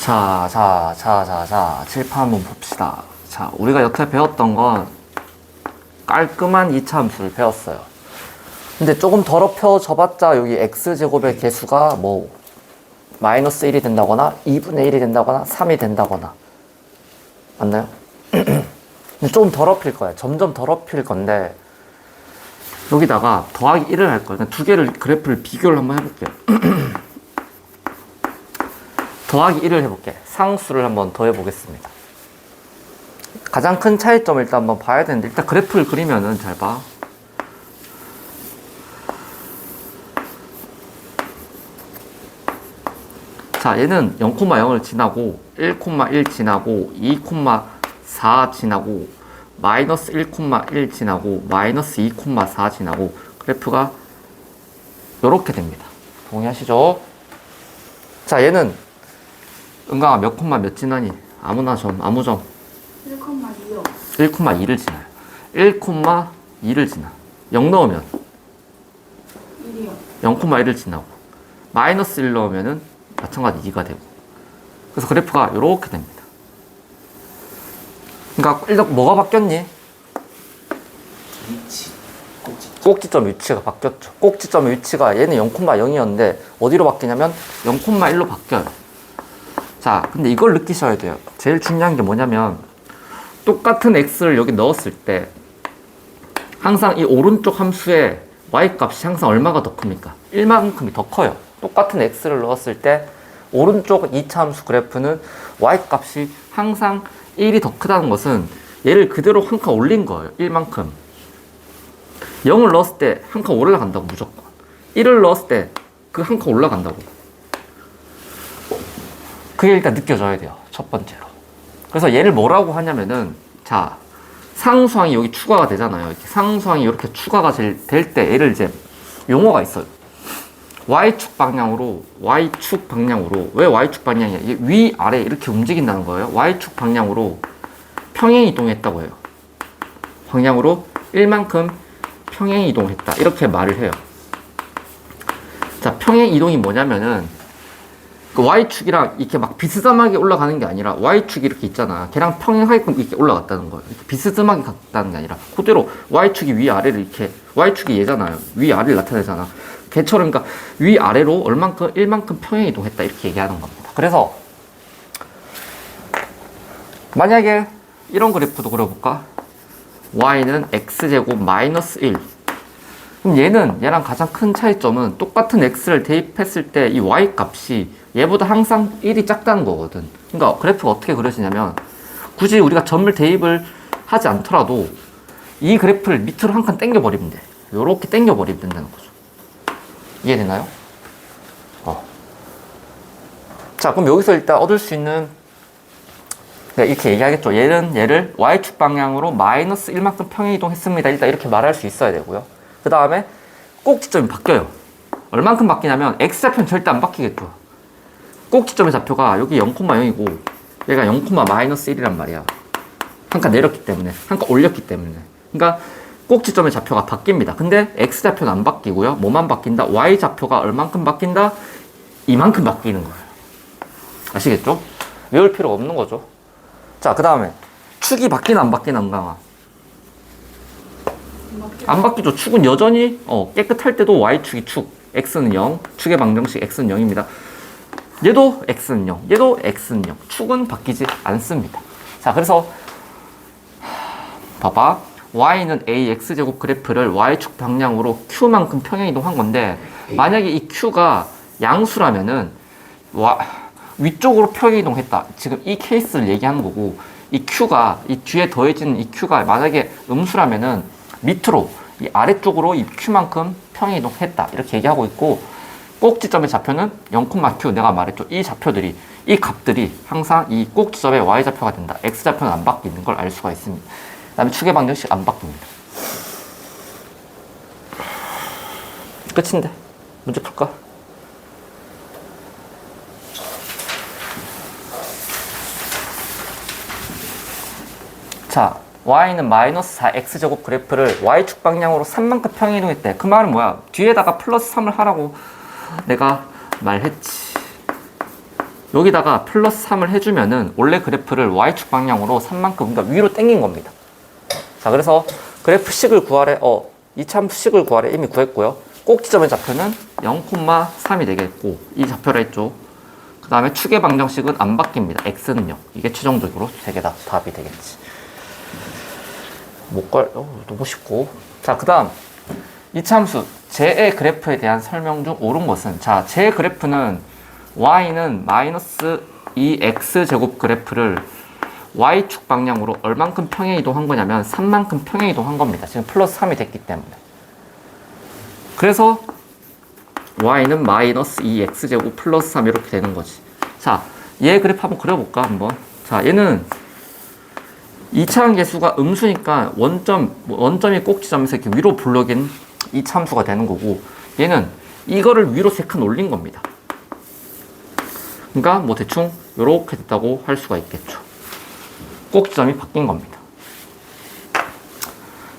자, 자, 자, 자, 자, 칠판 한번 봅시다. 자, 우리가 여태 배웠던 건 깔끔한 이차 함수를 배웠어요. 근데 조금 더럽혀져봤자 여기 x제곱의 개수가 뭐 마이너스 1이 된다거나 2분의 1이 된다거나 3이 된다거나 맞나요? 근데 조금 더럽힐 거야. 점점 더럽힐 건데 여기다가 더하기 1을 할 거야. 그러니까 두 개를 그래프를 비교를 한번 해볼게요. 더하기 1을 해볼게. 상수를 한번 더해 보겠습니다. 가장 큰 차이점을 일단 한번 봐야 되는데 일단 그래프를 그리면은 잘 봐. 자, 얘는 0,0을 지나고 1,1 지나고 2,4 지나고 마이너스 1,1 지나고 마이너스 2,4 지나고 그래프가 이렇게 됩니다. 동의하시죠? 자, 얘는 은강아 몇 콤마 몇 지나니? 아무나 점, 아무 점 1,2요. 1,2를 지나요. 1,2를 지나. 0 넣으면 1이요. 0,1을 지나고 마이너스 1 넣으면은 마찬가지 2가 되고 그래서 그래프가 이렇게 됩니다. 그러니까 일단 뭐가 바뀌었니? 위치 꼭지 꼭지점 위치가 바뀌었죠. 꼭지점 위치가 얘는 0,0이었는데 어디로 바뀌냐면 0,1로 바뀌어요. 자, 근데 이걸 느끼셔야 돼요. 제일 중요한 게 뭐냐면 똑같은 x를 여기 넣었을 때 항상 이 오른쪽 함수의 y 값이 항상 얼마가 더 큽니까? 1만큼이 더 커요. 똑같은 x를 넣었을 때 오른쪽 2차 함수 그래프는 y 값이 항상 1이 더 크다는 것은 얘를 그대로 한 칸 올린 거예요. 1만큼. 0을 넣었을 때 한 칸 올라간다고 무조건 1을 넣었을 때 그 한 칸 올라간다고 그게 일단 느껴져야 돼요 첫 번째로. 그래서 얘를 뭐라고 하냐면은 자 상수항이 여기 추가가 되잖아요. 이렇게 상수항이 이렇게 추가가 될 때 얘를 이제 용어가 있어요. Y축 방향으로 y축 방향으로. 왜 y축 방향이야 이게 위 아래 이렇게 움직인다는 거예요. Y축 방향으로 평행 이동했다고 해요. 방향으로 1만큼 평행 이동했다. 이렇게 말을 해요. 자 평행 이동이 뭐냐면은 그 y축이랑 이렇게 막 비스듬하게 올라가는 게 아니라 y축이 이렇게 있잖아. 걔랑 평행하게끔 이렇게 올라갔다는 거예요. 이렇게 비스듬하게 갔다는 게 아니라 그대로 y축이 위 아래를 이렇게 y축이 얘잖아요. 위 아래를 나타내잖아. 걔처럼 그러니까 위 아래로 얼만큼 1만큼 평행 이동했다 이렇게 얘기하는 겁니다. 그래서 만약에 이런 그래프도 그려볼까? y는 x제곱 마이너스 1 그럼 얘는 얘랑 가장 큰 차이점은 똑같은 x를 대입했을 때 이 y 값이 얘보다 항상 1이 작다는 거거든 그러니까 그래프가 어떻게 그려지냐면 굳이 우리가 점을 대입을 하지 않더라도 이 그래프를 밑으로 한 칸 당겨 버리면 돼 요렇게 당겨 버리면 된다는 거죠 이해되나요? 어. 자 그럼 여기서 일단 얻을 수 있는 네, 이렇게 얘기하겠죠. 얘는 얘를 y축 방향으로 마이너스 1만큼 평행 이동했습니다. 일단 이렇게 말할 수 있어야 되고요. 그 다음에 꼭지점이 바뀌어요. 얼만큼 바뀌냐면 x좌표는 절대 안 바뀌겠죠. 꼭지점의 좌표가 여기 0,0이고 얘가 0, 마이너스 1이란 말이야. 한 칸 내렸기 때문에 한 칸 올렸기 때문에. 그러니까 꼭지점의 좌표가 바뀝니다. 근데 x좌표는 안 바뀌고요. 뭐만 바뀐다? y좌표가 얼만큼 바뀐다? 이만큼 바뀌는 거예요. 아시겠죠? 외울 필요 없는 거죠. 자, 그 다음에 축이 바뀌나 안 바뀌나 은강아? 안 바뀌죠. 축은 여전히 어, 깨끗할 때도 y축이 축, x는 0, 축의 방정식 x는 0입니다. 얘도 x는 0, 얘도 x는 0. 축은 바뀌지 않습니다. 자, 그래서 봐봐. y는 ax제곱 그래프를 y축 방향으로 q만큼 평행 이동한 건데 만약에 이 q가 양수라면은 와, 위쪽으로 평행 이동했다. 지금 이 케이스를 얘기하는 거고 이 q가 이 뒤에 더해지는 이 q가 만약에 음수라면은 밑으로 이 아래쪽으로 이 q만큼 평행 이동했다. 이렇게 얘기하고 있고 꼭지점의 좌표는 0,q 내가 말했죠. 이 좌표들이 이 값들이 항상 이 꼭지점의 y 좌표가 된다. x 좌표는 안 바뀌는 걸 알 수가 있습니다. 그다음에 축의 방정식 안 바뀝니다. 끝인데 문제 풀까? 자, y는 마이너스 4x제곱 그래프를 y축 방향으로 3만큼 평행 이동했대. 그 말은 뭐야? 뒤에다가 플러스 3을 하라고 내가 말했지. 여기다가 플러스 3을 해주면은 원래 그래프를 y축 방향으로 3만큼 그러니까 위로 당긴 겁니다. 자, 그래서 그래프 식을 구하래, 어, 이참수 식을 구하래 이미 구했고요. 꼭지점의 좌표는 0,3이 되겠고, 이 좌표라 했죠. 그 다음에 축의 방정식은 안 바뀝니다. x는 0. 이게 최종적으로 세 개 다 답이 되겠지. 못 걸, 어, 너무 쉽고. 자, 그 다음. 이참수, 제의 그래프에 대한 설명 중 옳은 것은, 자, 제 그래프는 y는 마이너스 2x 제곱 그래프를 y축 방향으로 얼만큼 평행 이동한 거냐면 3만큼 평행 이동한 겁니다. 지금 플러스 3이 됐기 때문에. 그래서 y는 마이너스 2x 제곱 플러스 3 이렇게 되는 거지. 자, 얘 그래프 한번 그려볼까 한번. 자, 얘는 2차항 계수가 음수니까 원점 원점이 꼭지점에서 이렇게 위로 불러긴 이 참수가 되는 거고 얘는 이거를 위로 세 칸 올린 겁니다. 그러니까 뭐 대충 이렇게 됐다고 할 수가 있겠죠. 꼭지점이 바뀐 겁니다.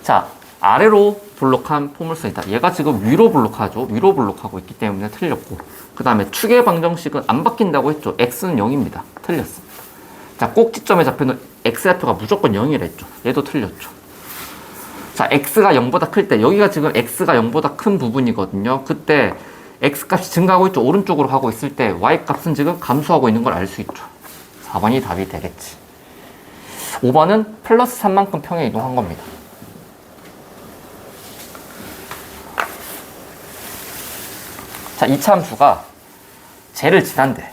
자, 아래로 블록한 포물선이다. 얘가 지금 위로 블록하죠. 위로 블록하고 있기 때문에 틀렸고. 그 다음에 축의 방정식은 안 바뀐다고 했죠. x는 0입니다. 틀렸습니다. 자, 좌표는 x 좌표가 무조건 0이라 했죠. 얘도 틀렸죠. 자, x가 0보다 클 때, 여기가 지금 x가 0보다 큰 부분이거든요. 그때 x 값이 증가하고 있죠. 오른쪽으로 하고 있을 때 y 값은 지금 감소하고 있는 걸 알 수 있죠. 4번이 답이 되겠지. 5번은 플러스 3만큼 평행 이동한 겁니다. 자, 이 참수가 쟤를 지난대.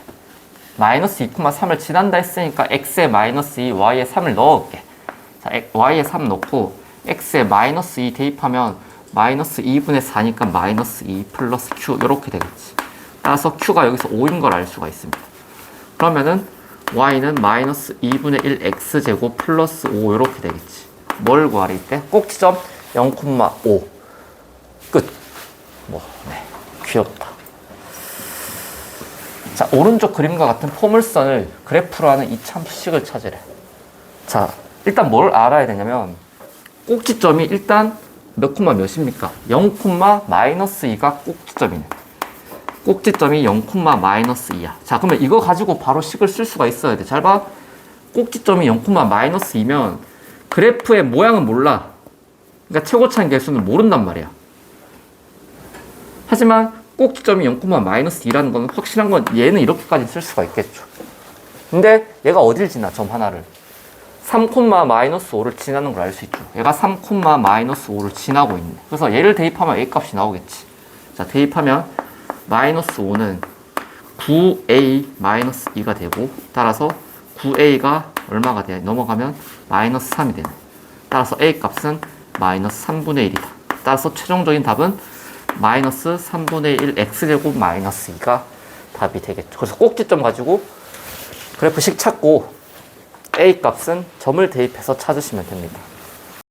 마이너스 2,3을 지난다 했으니까 x에 마이너스 2, y에 3을 넣을게. 자, 엑- y에 3 넣고 x에 마이너스 2 대입하면 마이너스 2분의 4니까 마이너스 2 플러스 q 이렇게 되겠지. 따라서 q가 여기서 5인 걸 알 수가 있습니다. 그러면은 y는 마이너스 2분의 1 x제곱 플러스 5 이렇게 되겠지. 뭘 구하래 이때? 꼭지점 0,5 끝. 뭐, 네. 귀엽다. 자, 오른쪽 그림과 같은 포물선을 그래프로 하는 이 참수식을 찾으래. 자, 일단 뭘 알아야 되냐면, 꼭지점이 일단 몇 콤마 몇입니까? 0 콤마 마이너스 2가 꼭지점이네. 꼭지점이 0 콤마 마이너스 2야. 자, 그러면 이거 가지고 바로 식을 쓸 수가 있어야 돼. 잘 봐. 꼭지점이 0 콤마 마이너스 2면 그래프의 모양은 몰라. 그러니까 최고차인 개수는 모른단 말이야. 하지만 꼭지점이 0, 마이너스 2라는 건 확실한 건 얘는 이렇게까지 쓸 수가 있겠죠. 근데 얘가 어딜 지나 점 하나를 3, 마이너스 5를 지나는 걸 알 수 있죠. 얘가 3, 마이너스 5를 지나고 있네. 그래서 얘를 대입하면 A 값이 나오겠지. 자, 대입하면 마이너스 5는 9A 마이너스 2가 되고 따라서 9A가 얼마가 돼? 넘어가면 마이너스 3이 되네. 따라서 A 값은 마이너스 3분의 1이다. 따라서 최종적인 답은 마이너스 3분의 1 x제곱 마이너스 2가 답이 되겠죠. 그래서 꼭지점 가지고 그래프식 찾고 a 값은 점을 대입해서 찾으시면 됩니다.